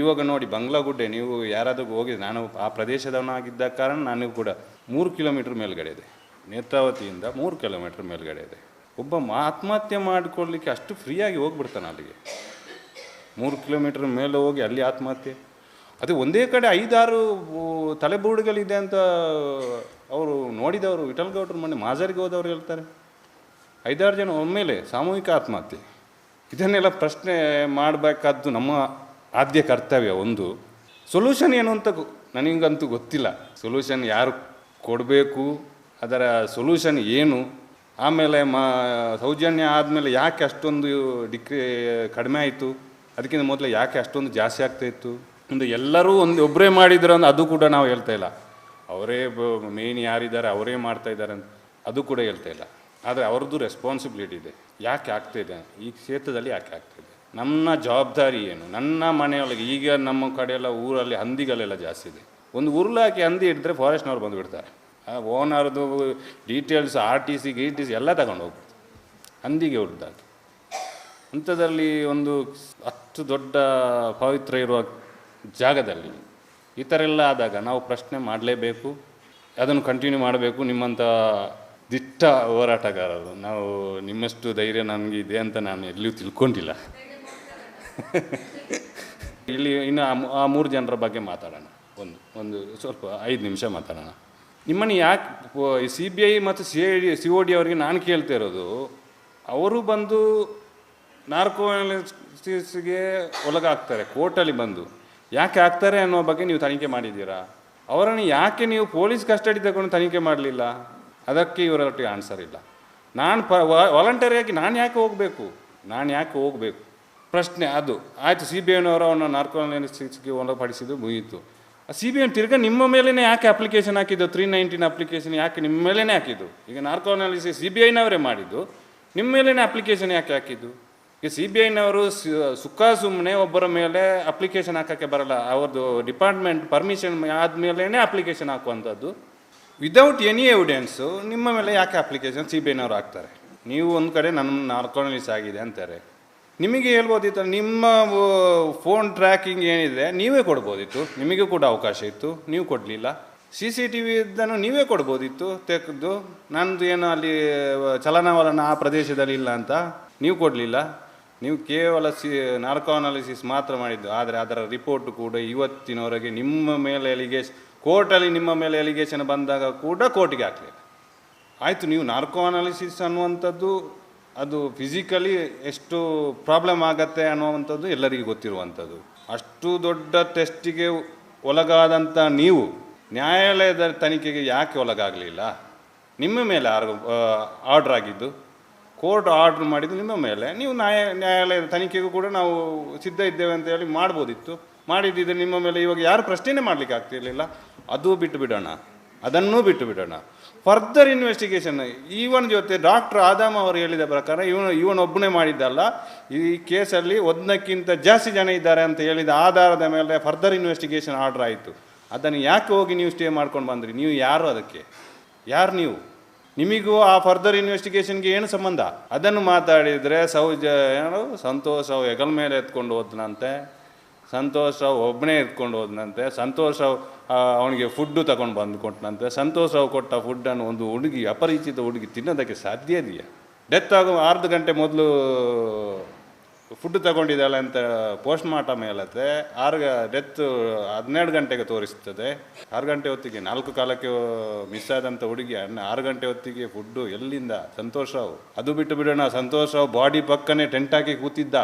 Speaker 1: ಇವಾಗ ನೋಡಿ, ಬಂಗ್ಲಾಗುಡ್ಡೆ, ನೀವು ಯಾರಾದರೂ ಹೋಗಿ, ನಾನು ಆ ಪ್ರದೇಶದವನಾಗಿದ್ದ ಕಾರಣ ನಾನು ಕೂಡ ಮೂರು ಕಿಲೋಮೀಟ್ರ್ ಮೇಲ್ಗಡೆ ಇದೆ. ನೇತ್ರಾವತಿಯಿಂದ ಮೂರು ಕಿಲೋಮೀಟ್ರ್ ಮೇಲ್ಗಡೆ ಇದೆ. ಒಬ್ಬ ಆತ್ಮಹತ್ಯೆ ಮಾಡಿಕೊಳ್ಳಿಕ್ಕೆ ಅಷ್ಟು ಫ್ರೀಯಾಗಿ ಹೋಗ್ಬಿಡ್ತಾನೆ ಅಲ್ಲಿಗೆ. ಮೂರು ಕಿಲೋಮೀಟ್ರ್ ಮೇಲೆ ಹೋಗಿ ಅಲ್ಲಿ ಆತ್ಮಹತ್ಯೆ. ಅದು ಒಂದೇ ಕಡೆ ಐದಾರು ತಲೆಬೂಡುಗಳಿದೆ ಅಂತ ಅವರು ನೋಡಿದವರು, ವಿಠಲ್ ಗೌಡ್ರು ಮೊನ್ನೆ ಮಾಜರಿಗೆ ಹೋದವರು ಹೇಳ್ತಾರೆ. ಐದಾರು ಜನ ಒಮ್ಮೆಲೆ ಸಾಮೂಹಿಕ ಆತ್ಮಹತ್ಯೆ. ಇದನ್ನೆಲ್ಲ ಪ್ರಶ್ನೆ ಮಾಡಬೇಕಾದ್ದು ನಮ್ಮ ಆದ್ಯ ಕರ್ತವ್ಯ ಒಂದು. ಸೊಲ್ಯೂಷನ್ ಏನು ಅಂತ ನನಗಂತೂ ಗೊತ್ತಿಲ್ಲ. ಸೊಲ್ಯೂಷನ್ ಯಾರು ಕೊಡಬೇಕು, ಅದರ ಸೊಲ್ಯೂಷನ್ ಏನು? ಆಮೇಲೆ ಮಾ, ಸೌಜನ್ಯ ಆದಮೇಲೆ ಯಾಕೆ ಅಷ್ಟೊಂದು ಡಿಕ್ರಿ ಕಡಿಮೆ ಆಯಿತು? ಅದಕ್ಕಿಂತ ಮೊದಲು ಯಾಕೆ ಅಷ್ಟೊಂದು ಜಾಸ್ತಿ ಆಗ್ತಾ ಇತ್ತು? ಒಂದು ಎಲ್ಲರೂ ಒಂದು ಒಬ್ಬರೇ ಮಾಡಿದ್ರು ಅಂದ್ರೆ ಅದು ಕೂಡ ನಾವು ಹೇಳ್ತಾ ಇಲ್ಲ. ಅವರೇ ಮೇನ್ ಯಾರಿದ್ದಾರೆ ಅವರೇ ಮಾಡ್ತಾ ಇದ್ದಾರೆ ಅಂತ ಅದು ಕೂಡ ಹೇಳ್ತಾ ಇಲ್ಲ. ಆದರೆ ಅವ್ರದ್ದು ರೆಸ್ಪಾನ್ಸಿಬಿಲಿಟಿ ಇದೆ. ಯಾಕೆ ಆಗ್ತಾ ಇದೆ? ಈ ಕ್ಷೇತ್ರದಲ್ಲಿ ಯಾಕೆ ಆಗ್ತಾ ಇದೆ? ನಮ್ಮ ಜವಾಬ್ದಾರಿ ಏನು? ನನ್ನ ಮನೆಯೊಳಗೆ ಈಗ ನಮ್ಮ ಕಡೆಯೆಲ್ಲ ಊರಲ್ಲಿ ಹಂದಿಗಳೆಲ್ಲ ಜಾಸ್ತಿ ಇದೆ. ಒಂದು ಉರುಳಾಕಿ ಹಂದಿ ಹಿಡಿದ್ರೆ ಫಾರೆಸ್ಟ್ನವ್ರು ಬಂದು ಬಿಡ್ತಾರೆ ಆ ಓನರ್ದು ಡೀಟೇಲ್ಸ್ ಆರ್ ಟಿ ಸಿ ಗಿ ಟಿ ಸಿ ಎಲ್ಲ ತಗೊಂಡು ಹೋಗ್ಬಿಡ್ತಾರೆ. ಹಂದಿಗೆ ಹುಡ್ದಾಗ ಅಂಥದ್ರಲ್ಲಿ ಒಂದು ಅಷ್ಟು ದೊಡ್ಡ ಪವಿತ್ರ ಇರುವ ಜಾಗದಲ್ಲಿ ಈ ಥರ ಎಲ್ಲ ಆದಾಗ ನಾವು ಪ್ರಶ್ನೆ ಮಾಡಲೇಬೇಕು, ಅದನ್ನು ಕಂಟಿನ್ಯೂ ಮಾಡಬೇಕು ನಿಮ್ಮಂಥ ದಿಟ್ಟ ಹೋರಾಟಗಾರರು. ನಾವು ನಿಮ್ಮಷ್ಟು ಧೈರ್ಯ ನನಗೆ ಇದೆ ಅಂತ ನಾನು ಎಲ್ಲಿಯೂ ತಿಳ್ಕೊಂಡಿಲ್ಲ. ಇಲ್ಲಿ ಇನ್ನು ಆ ಮೂರು ಜನರ ಬಗ್ಗೆ ಮಾತಾಡೋಣ. ಒಂದು ಒಂದು ಸ್ವಲ್ಪ ಐದು ನಿಮಿಷ ಮಾತಾಡೋಣ. ನಿಮ್ಮನ್ನು ಯಾಕೆ ಸಿ ಬಿ ಐ ಮತ್ತು C I D C O D ಅವರಿಗೆ ನಾನು ಕೇಳ್ತಾ ಇರೋದು, ಅವರು ಬಂದು ನಾರ್ಕೋ ಅನಾಲಿಸಿಸ್ಗೆ ಒಳಗಾಗ್ತಾರೆ, ಕೋರ್ಟಲ್ಲಿ ಬಂದು. ಯಾಕೆ ಆಗ್ತಾರೆ ಅನ್ನೋ ಬಗ್ಗೆ ನೀವು ತನಿಖೆ ಮಾಡಿದ್ದೀರಾ? ಅವರನ್ನು ಯಾಕೆ ನೀವು ಪೊಲೀಸ್ ಕಸ್ಟಡಿ ತಗೊಂಡು ತನಿಖೆ ಮಾಡಲಿಲ್ಲ? ಅದಕ್ಕೆ ಇವರೊಟ್ಟಿಗೆ ಆನ್ಸರ್ ಇಲ್ಲ. ನಾನು ಪ ವಾಲಂಟರಿಯಾಗಿ ನಾನು ಯಾಕೆ ಹೋಗಬೇಕು? ನಾನು ಯಾಕೆ ಹೋಗಬೇಕು? ಪ್ರಶ್ನೆ ಅದು. ಆಯಿತು ಸಿ ಬಿ ಐನವರು ಅವನ್ನ ನಾರ್ಕೋ ಅನಾಲಿಸಿಸ್ಗೆ ಒಳಪಡಿಸಿದ್ದು ಮುಗೀತು. ಸಿ ಬಿ ಐ ತಿರ್ಗಾ ನಿಮ್ಮ ಮೇಲೇ ಯಾಕೆ ಅಪ್ಲಿಕೇಶನ್ ಹಾಕಿದ್ದು? ತ್ರೀ ನೈನ್ಟೀನ್ ಅಪ್ಲಿಕೇಶನ್ ಯಾಕೆ ನಿಮ್ಮ ಮೇಲೇ ಹಾಕಿದ್ದು? ಈಗ ನಾರ್ಕೋನಾಲಿಸಿಸ್ ಸಿ ಬಿ ಐನವರೇ ಮಾಡಿದ್ದು. ನಿಮ್ಮ ಮೇಲೇ ಅಪ್ಲಿಕೇಶನ್ ಯಾಕೆ ಹಾಕಿದ್ದು? ಸಿ ಬಿ ಐನವರು ಸುಖ ಸುಮ್ಮನೆ ಒಬ್ಬರ ಮೇಲೆ ಅಪ್ಲಿಕೇಶನ್ ಹಾಕೋಕ್ಕೆ ಬರಲ್ಲ. ಅವ್ರದ್ದು ಡಿಪಾರ್ಟ್ಮೆಂಟ್ ಪರ್ಮಿಷನ್ ಆದಮೇಲೆ ಅಪ್ಲಿಕೇಶನ್ ಹಾಕುವಂಥದ್ದು. ವಿದೌಟ್ ಎನಿ ಎವಿಡೆನ್ಸು ನಿಮ್ಮ ಮೇಲೆ ಯಾಕೆ ಅಪ್ಲಿಕೇಶನ್ ಸಿ ಬಿ ಐನವರು ಹಾಕ್ತಾರೆ? ನೀವು ಒಂದು ಕಡೆ ನನ್ನ ನಾರ್ಕೋನಲಿಸ್ ಆಗಿದೆ ಅಂತಾರೆ. ನಿಮಗೆ ಹೇಳ್ಬೋದಿತ್ತು ನಿಮ್ಮ ಫೋನ್ ಟ್ರ್ಯಾಕಿಂಗ್ ಏನಿದೆ, ನೀವೇ ಕೊಡ್ಬೋದಿತ್ತು. ನಿಮಗೂ ಕೂಡ ಅವಕಾಶ ಇತ್ತು, ನೀವು ಕೊಡಲಿಲ್ಲ. ಸಿ ಸಿ ಟಿ ವಿ ಇದನ್ನು ನೀವೇ ಕೊಡ್ಬೋದಿತ್ತು, ತೆಗೆದು, ನಂದು ಏನು ಅಲ್ಲಿ ಚಲನವಲನ ಆ ಪ್ರದೇಶದಲ್ಲಿ ಇಲ್ಲ ಅಂತ, ನೀವು ಕೊಡಲಿಲ್ಲ. ನೀವು ಕೇವಲ ಸಿ, ನಾರ್ಕೋ ಅನಾಲಿಸಿಸ್ ಮಾತ್ರ ಮಾಡಿದ್ದು, ಆದರೆ ಅದರ ರಿಪೋರ್ಟ್ ಕೂಡ ಇವತ್ತಿನವರೆಗೆ ನಿಮ್ಮ ಮೇಲೆ ಎಲಿಗೇಷನ್ ಕೋರ್ಟಲ್ಲಿ ನಿಮ್ಮ ಮೇಲೆ ಎಲಿಗೇಷನ್ ಬಂದಾಗ ಕೂಡ ಕೋರ್ಟಿಗೆ ಹಾಕಲಿಲ್ಲ ಆಯಿತು, ನೀವು ನಾರ್ಕೋ ಅನಾಲಿಸಿಸ್ ಅನ್ನುವಂಥದ್ದು, ಅದು ಫಿಸಿಕಲಿ ಎಷ್ಟು ಪ್ರಾಬ್ಲಮ್ ಆಗತ್ತೆ ಅನ್ನುವಂಥದ್ದು ಎಲ್ಲರಿಗೂ ಗೊತ್ತಿರುವಂಥದ್ದು. ಅಷ್ಟು ದೊಡ್ಡ ಟೆಸ್ಟಿಗೆ ಒಳಗಾದಂಥ ನೀವು ನ್ಯಾಯಾಲಯದ ತನಿಖೆಗೆ ಯಾಕೆ ಒಳಗಾಗಲಿಲ್ಲ? ನಿಮ್ಮ ಮೇಲೆ ಆರ್ಡರ್ ಆಗಿದ್ದು. ಕೋರ್ಟ್ ಆರ್ಡ್ರ್ ಮಾಡಿದ್ದು ನಿಮ್ಮ ಮೇಲೆ. ನೀವು ನ್ಯಾಯ, ನ್ಯಾಯಾಲಯದ ತನಿಖೆಗೂ ಕೂಡ ನಾವು ಸಿದ್ಧ ಇದ್ದೇವೆ ಅಂತ ಹೇಳಿ ಮಾಡ್ಬೋದಿತ್ತು. ಮಾಡಿದ್ದಿದ್ರೆ ನಿಮ್ಮ ಮೇಲೆ ಇವಾಗ ಯಾರು ಪ್ರಶ್ನೆನೇ ಮಾಡಲಿಕ್ಕೆ ಆಗ್ತಿರಲಿಲ್ಲ. ಅದು ಬಿಟ್ಟು ಬಿಡೋಣ. ಅದನ್ನೂ ಬಿಟ್ಟು ಬಿಡೋಣ. ಫರ್ದರ್ ಇನ್ವೆಸ್ಟಿಗೇಷನ್ ಈವನ್ ಜೊತೆ ಡಾಕ್ಟರ್ ಆದಾಮ್ ಅವರು ಹೇಳಿದ ಪ್ರಕಾರ ಇವನು ಇವನೊಬ್ಬನೇ ಮಾಡಿದ್ದಲ್ಲ. ಈ ಕೇಸಲ್ಲಿ ಒಂದಕ್ಕಿಂತ ಜಾಸ್ತಿ ಜನ ಇದ್ದಾರೆ ಅಂತ ಹೇಳಿದ ಆಧಾರದ ಮೇಲೆ ಫರ್ದರ್ ಇನ್ವೆಸ್ಟಿಗೇಷನ್ ಆರ್ಡರ್ ಆಯಿತು. ಅದನ್ನು ಯಾಕೆ ಹೋಗಿ ನೀವು ಸ್ಟೇ ಮಾಡ್ಕೊಂಡು ಬಂದ್ರಿ? ನೀವು ಯಾರು ಅದಕ್ಕೆ? ಯಾರು ನೀವು? ನಿಮಗೂ ಆ ಫರ್ದರ್ ಇನ್ವೆಸ್ಟಿಗೇಷನ್ಗೆ ಏನು ಸಂಬಂಧ? ಅದನ್ನು ಮಾತಾಡಿದರೆ ಸೌಜ ಏನು ಸಂತೋಷ್ ಹೆಗಲ ಮೇಲೆ ಎತ್ಕೊಂಡು ಹೋದ್ನಂತೆ. ಸಂತೋಷ ಒಬ್ಬನೇ ಎತ್ಕೊಂಡು ಹೋದ್ನಂತೆ. ಸಂತೋಷ ಅವನಿಗೆ ಫುಡ್ಡು ತಗೊಂಡು ಬಂದು ಕೊಟ್ಟನಂತೆ ಸಂತೋಷ ಕೊಟ್ಟ ಫುಡ್ಡನ್ನು ಒಂದು ಹುಡುಗಿ, ಅಪರಿಚಿತ ಹುಡುಗಿ ತಿನ್ನೋದಕ್ಕೆ ಸಾಧ್ಯ ಇದೆಯಾ? ಡೆತ್ ಆಗೋ ಅರ್ಧ ಗಂಟೆ ಮೊದಲು ಫುಡ್ ತಗೊಂಡಿದ್ದಾಳೆ ಅಂತ ಪೋಸ್ಟ್ ಮಾರ್ಟಮ್ ಹೇಳುತ್ತೆ. ಆರು ಡೆತ್ ಹನ್ನೆರಡು ಗಂಟೆಗೆ ತೋರಿಸ್ತದೆ. ಆರು ಗಂಟೆ ಹೊತ್ತಿಗೆ, ನಾಲ್ಕು ಕಾಲಕ್ಕೆ ಮಿಸ್ ಆದಂಥ ಹುಡುಗಿ ಆರು ಗಂಟೆ ಹೊತ್ತಿಗೆ ಫುಡ್ಡು ಎಲ್ಲಿಂದ? ಸಂತೋಷ್ ರಾವ್ ಅದು ಬಿಟ್ಟು ಬಿಡೋಣ ಸಂತೋಷ ರಾವ್ ಬಾಡಿ ಪಕ್ಕನೆ ಟೆಂಟ್ ಹಾಕಿ ಕೂತಿದ್ದ.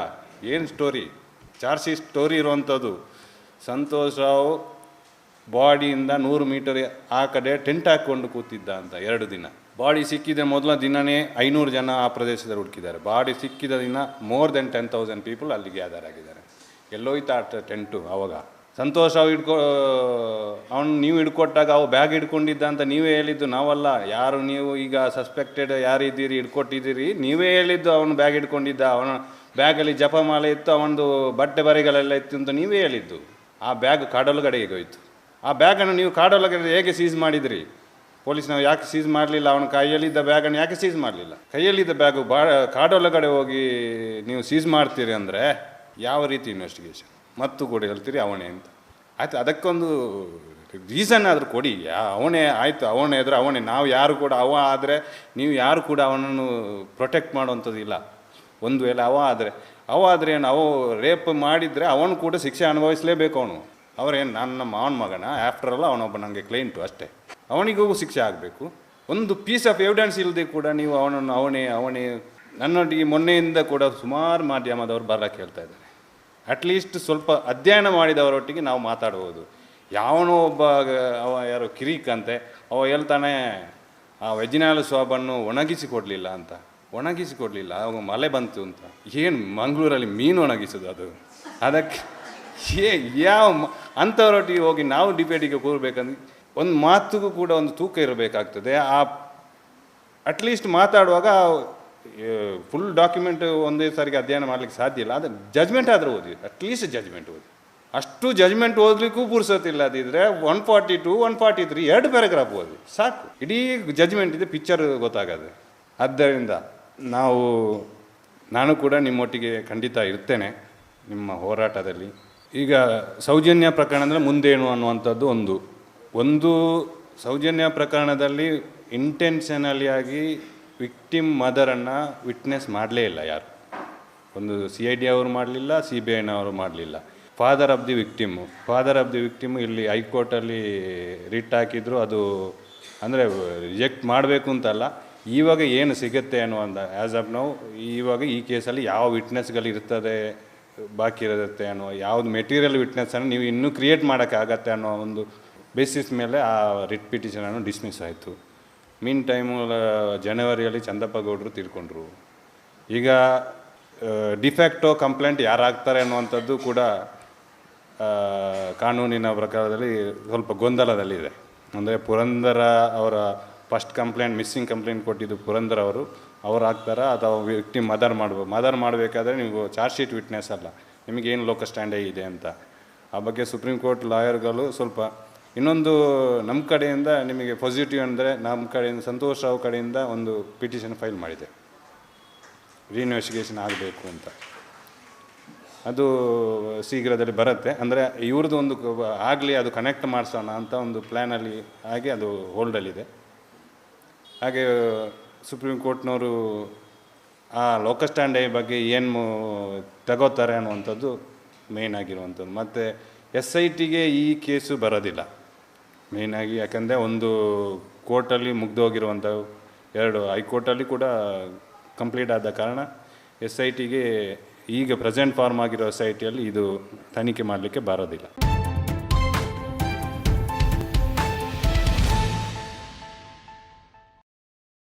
Speaker 1: ಏನು ಸ್ಟೋರಿ ಚಾರ್ಸಿ ಸ್ಟೋರಿ ಇರುವಂಥದ್ದು. ಸಂತೋಷವು ಬಾಡಿಯಿಂದ ನೂರು ಮೀಟರ್ ಆ ಕಡೆ ಟೆಂಟ್ ಹಾಕ್ಕೊಂಡು ಕೂತಿದ್ದ ಅಂತ ಎರಡು ದಿನ. ಬಾಡಿ ಸಿಕ್ಕಿದ ಮೊದಲ ದಿನನೇ ಐನೂರು ಜನ ಆ ಪ್ರದೇಶದಲ್ಲಿ ಹುಡುಕಿದ್ದಾರೆ. ಬಾಡಿ ಸಿಕ್ಕಿದ ದಿನ more than ten thousand people ಅಲ್ಲಿ ಗ್ಯಾದರ್ ಆಗಿದ್ದಾರೆ. ಎಲ್ಲೋಯ್ತಾ ಟೆಂಟು ಅವಾಗ. ಸಂತೋಷ ಅವು ಹಿಡ್ಕೊ, ಅವನು ನೀವು ಹಿಡ್ಕೊಟ್ಟಾಗ ಅವು ಬ್ಯಾಗ್ ಹಿಡ್ಕೊಂಡಿದ್ದ ಅಂತ ನೀವೇ ಹೇಳಿದ್ದು, ನಾವಲ್ಲ. ಯಾರು ನೀವು ಈಗ ಸಸ್ಪೆಕ್ಟೆಡ್ ಯಾರಿದ್ದೀರಿ ಹಿಡ್ಕೊಟ್ಟಿದ್ದೀರಿ, ನೀವೇ ಹೇಳಿದ್ದು ಅವನು ಬ್ಯಾಗ್ ಹಿಡ್ಕೊಂಡಿದ್ದ. ಅವನ ಬ್ಯಾಗಲ್ಲಿ ಜಪಮಾಲೆ ಇತ್ತು ಅವನದು ಬಟ್ಟೆ ಬರೆಗಳೆಲ್ಲ ಇತ್ತು ಅಂತ ನೀವೇ ಹೇಳಿದ್ದು. ಆ ಬ್ಯಾಗ್ ಕಾಡೊಳಗಡೆಗೆ ಹೋಯಿತು. ಆ ಬ್ಯಾಗನ್ನು ನೀವು ಕಾಡೊಳಗಡೆ ಹೇಗೆ ಸೀಸ್ ಮಾಡಿದ್ರಿ? ಪೊಲೀಸ್ನವ್ರು ಯಾಕೆ ಸೀಸ್ ಮಾಡಲಿಲ್ಲ? ಅವನ ಕೈಯಲ್ಲಿದ್ದ ಬ್ಯಾಗನ್ನು ಯಾಕೆ ಸೀಸ್ ಮಾಡಲಿಲ್ಲ? ಕೈಯಲ್ಲಿದ್ದ ಬ್ಯಾಗು ಬಾ, ಕಾಡೊಳಗಡೆ ಹೋಗಿ ನೀವು ಸೀಸ್ ಮಾಡ್ತೀರಿ ಅಂದರೆ ಯಾವ ರೀತಿ ಇನ್ವೆಸ್ಟಿಗೇಷನ್ ಮತ್ತು ಕೂಡ ಹೇಳ್ತೀರಿ ಅವನೇ ಅಂತ. ಆಯಿತು, ಅದಕ್ಕೊಂದು ರೀಸನ್ ಆದರೂ ಕೊಡಿ. ಯಾ, ಅವನೇ ಆಯಿತು, ಅವನೇ ಇದ್ರೆ ಅವನೇ. ನಾವು ಯಾರು ಕೂಡ ಅವ ಆದರೆ ನೀವು ಯಾರು ಕೂಡ ಅವನನ್ನು ಪ್ರೊಟೆಕ್ಟ್ ಮಾಡುವಂಥದ್ದು ಇಲ್ಲ. ಒಂದು ವೇಳೆ ಅವ ಆದರೆ ಅವ ಆದರೆ ಏನು, ಅವ ರೇಪ್ ಮಾಡಿದರೆ ಅವನು ಕೂಡ ಶಿಕ್ಷೆ ಅನುಭವಿಸಲೇಬೇಕು ಅವನು. ಅವರೇನು, ನನ್ನ ಮಾವನ ಮಗನ? ಆಫ್ಟರ್ ಆಲ್ ಅವನೊಬ್ಬ ನನಗೆ ಕ್ಲೈಂಟು ಅಷ್ಟೇ. ಅವನಿಗೂ ಶಿಕ್ಷೆ ಆಗಬೇಕು. ಒಂದು ಪೀಸ್ ಆಫ್ ಎವಿಡೆನ್ಸ್ ಇಲ್ಲದೆ ಕೂಡ ನೀವು ಅವನನ್ನು ಅವನೇ ಅವನೇ, ನನ್ನೊಟ್ಟಿಗೆ ಮೊನ್ನೆಯಿಂದ ಕೂಡ ಸುಮಾರು ಮಾಧ್ಯಮದವರು ಬರಕ್ಕೆ ಹೇಳ್ತಾ ಇದ್ದಾರೆ. ಅಟ್ಲೀಸ್ಟ್ ಸ್ವಲ್ಪ ಅಧ್ಯಯನ ಮಾಡಿದವರೊಟ್ಟಿಗೆ ನಾವು ಮಾತಾಡ್ಬೋದು. ಯಾವನೋ ಒಬ್ಬ, ಅವ ಯಾರು ಕಿರಿಕ್ ಅಂತೆ, ಅವ ಹೇಳ್ತಾನೆ, ಆ ವೆಜಿನಾಲ್ ಸ್ವಾಬನ್ನು ಒಣಗಿಸಿ ಕೊಡಲಿಲ್ಲ ಅಂತ. ಒಣಗಿಸಿ ಕೊಡಲಿಲ್ಲ, ಅವಾಗ ಮಳೆ ಬಂತು ಅಂತ. ಏನು ಮಂಗಳೂರಲ್ಲಿ ಮೀನು ಒಣಗಿಸೋದು ಅದು? ಅದಕ್ಕೆ ಏ, ಯಾವ ಅಂಥವರೊಟ್ಟಿಗೆ ಹೋಗಿ ನಾವು ಡಿಬೇಟಿಗೆ ಕೂರಬೇಕಂದ್ರೆ ಒಂದು ಮಾತಿಗೂ ಕೂಡ ಒಂದು ತೂಕ ಇರಬೇಕಾಗ್ತದೆ. ಆ ಅಟ್ಲೀಸ್ಟ್ ಮಾತಾಡುವಾಗ ಫುಲ್ ಡಾಕ್ಯುಮೆಂಟ್ ಒಂದೇ ಸಾರಿಗೆ ಅಧ್ಯಯನ ಮಾಡಲಿಕ್ಕೆ ಸಾಧ್ಯ ಇಲ್ಲ. ಆದರೆ ಜಜ್ಮೆಂಟ್ ಆದರೂ ಓದಿ ಅಟ್ಲೀಸ್ಟ್ ಜಜ್ಮೆಂಟ್ ಓದಿ ಅಷ್ಟು ಜಜ್ಮೆಂಟ್ ಓದಲಿಕ್ಕೂ ಪುರ್ಸೋತಿಲ್ಲ ಅದಿದ್ರೆ one forty two one forty three ಎರಡು ಪ್ಯಾರಾಗ್ರಾಫ್ ಓದಿ ಸಾಕು. ಇಡೀ ಜಜ್ಮೆಂಟ್ ಇದೆ ಪಿಕ್ಚರ್ ಗೊತ್ತಾಗದೆ. ಆದ್ದರಿಂದ ನಾವು, ನಾನು ಕೂಡ ನಿಮ್ಮೊಟ್ಟಿಗೆ ಖಂಡಿತ ಇರ್ತೇನೆ ನಿಮ್ಮ ಹೋರಾಟದಲ್ಲಿ. ಈಗ ಸೌಜನ್ಯ ಪ್ರಕರಣ ಅಂದರೆ ಮುಂದೇನು ಅನ್ನುವಂಥದ್ದು ಒಂದು. ಒಂದು ಸೌಜನ್ಯ ಪ್ರಕರಣದಲ್ಲಿ ಇಂಟೆನ್ಷನಲಿ ಆಗಿ ವಿಕ್ಟಿಮ್ ಮದರನ್ನು ವಿಟ್ನೆಸ್ ಮಾಡಲೇ ಇಲ್ಲ ಯಾರು. ಒಂದು ಸಿ ಐ ಡಿ ಅವರು ಮಾಡಲಿಲ್ಲ ಸಿ ಬಿ ಐನವರು ಮಾಡಲಿಲ್ಲ. Father of the victim father of the victim ಇಲ್ಲಿ ಹೈಕೋರ್ಟಲ್ಲಿ ರಿಟ್ ಹಾಕಿದ್ರು, ಅದು ಅಂದರೆ ರಿಜೆಕ್ಟ್ ಮಾಡಬೇಕು ಅಂತಲ್ಲ. ಇವಾಗ ಏನು ಸಿಗುತ್ತೆ ಅನ್ನುವಂಥ ಆ್ಯಸ್ ಆಫ್ ನೌ ಇವಾಗ ಈ ಕೇಸಲ್ಲಿ ಯಾವ ವಿಟ್ನೆಸ್ಗಳು ಇರ್ತದೆ, ಬಾಕಿ ಇರುತ್ತೆ ಅನ್ನೋ ಯಾವ್ದು ಮೆಟೀರಿಯಲ್ ವಿಟ್ನೆಸ್ಸನ್ನು ನೀವು ಇನ್ನೂ ಕ್ರಿಯೇಟ್ ಮಾಡೋಕ್ಕಾಗತ್ತೆ ಅನ್ನೋ ಒಂದು ಬೇಸಿಸ್ ಮೇಲೆ ಆ ರಿಟ್ ಪಿಟಿಷನನ್ನು ಡಿಸ್ಮಿಸ್ ಆಯಿತು. ಮೀನ್ ಟೈಮು ಜನವರಿಯಲ್ಲಿ ಚಂದಪ್ಪ ಗೌಡರು ತೀರ್ಕೊಂಡ್ರು. ಈಗ ಡಿಫ್ಯಾಕ್ಟೋ ಕಂಪ್ಲೇಂಟ್ ಯಾರು ಹಾಕ್ತಾರೆ ಅನ್ನುವಂಥದ್ದು ಕೂಡ ಕಾನೂನಿನ ಪ್ರಕಾರದಲ್ಲಿ ಸ್ವಲ್ಪ ಗೊಂದಲದಲ್ಲಿದೆ. ಅಂದರೆ ಪುರಂದರ ಅವರ ಫಸ್ಟ್ ಕಂಪ್ಲೇಂಟ್ ಮಿಸ್ಸಿಂಗ್ ಕಂಪ್ಲೇಂಟ್ ಕೊಟ್ಟಿದ್ದು ಪುರಂದರ ಅವರು ಅವ್ರು ಹಾಕ್ತಾರಾ ಅಥವಾ ವ್ಯಕ್ತಿ ಮದರ್ ಮಾಡ್ಬೋದು ಮದರ್ ಮಾಡಬೇಕಾದ್ರೆ ನೀವು ಚಾರ್ಜ್ ಶೀಟ್ ವಿಟ್ನೆಸ್ ಅಲ್ಲ. ನಿಮಗೇನು ಲೋಕ ಸ್ಟ್ಯಾಂಡೇ ಇದೆ ಅಂತ. ಆ ಬಗ್ಗೆ ಸುಪ್ರೀಂ ಕೋರ್ಟ್ ಲಾಯರ್ಗಳು ಸ್ವಲ್ಪ ಇನ್ನೊಂದು ನಮ್ಮ ಕಡೆಯಿಂದ ನಿಮಗೆ ಪಾಸಿಟಿವ್ ಅಂದರೆ ನಮ್ಮ ಕಡೆಯಿಂದ, ಸಂತೋಷ್ ರಾವ್ ಕಡೆಯಿಂದ ಒಂದು ಪಿಟಿಷನ್ ಫೈಲ್ ಮಾಡಿದೆ. ರೀಇನ್ವೆಸ್ಟಿಗೇಷನ್ ಆಗಬೇಕು ಅಂತ. ಅದು ಶೀಘ್ರದಲ್ಲಿ ಬರುತ್ತೆ. ಅಂದರೆ ಇವ್ರದ್ದು ಒಂದು ಆಗಲಿ ಅದು ಕನೆಕ್ಟ್ ಮಾಡಿಸೋಣ ಅಂತ ಒಂದು ಪ್ಲ್ಯಾನಲ್ಲಿ ಆಗಿ ಅದು ಹೋಲ್ಡಲ್ಲಿದೆ ಹಾಗೆ ಸುಪ್ರೀಂ ಕೋರ್ಟ್ನವರು ಆ ಲೋಕ ಸ್ಟ್ಯಾಂಡೇ ಬಗ್ಗೆ ಏನು ತಗೋತಾರೆ ಅನ್ನುವಂಥದ್ದು ಮೇಯ್ನ್ ಆಗಿರುವಂಥದ್ದು. ಮತ್ತು ಎಸ್ ಐ ಟಿಗೆ ಈ ಕೇಸು ಬರೋದಿಲ್ಲ. ಮೇಯ್ನಾಗಿ ಯಾಕಂದರೆ ಒಂದು ಕೋರ್ಟಲ್ಲಿ ಮುಗ್ದೋಗಿರುವಂಥ ಎರಡು ಹೈಕೋರ್ಟಲ್ಲಿ ಕೂಡ ಕಂಪ್ಲೀಟ್ ಆದ ಕಾರಣ ಎಸ್ ಐ ಟಿಗೆ ಈಗ ಪ್ರೆಸೆಂಟ್ ಫಾರ್ಮ್ ಆಗಿರೋ ಎಸ್ ಐ ಟಿಯಲ್ಲಿ ಇದು ತನಿಖೆ ಮಾಡಲಿಕ್ಕೆ ಬರೋದಿಲ್ಲ.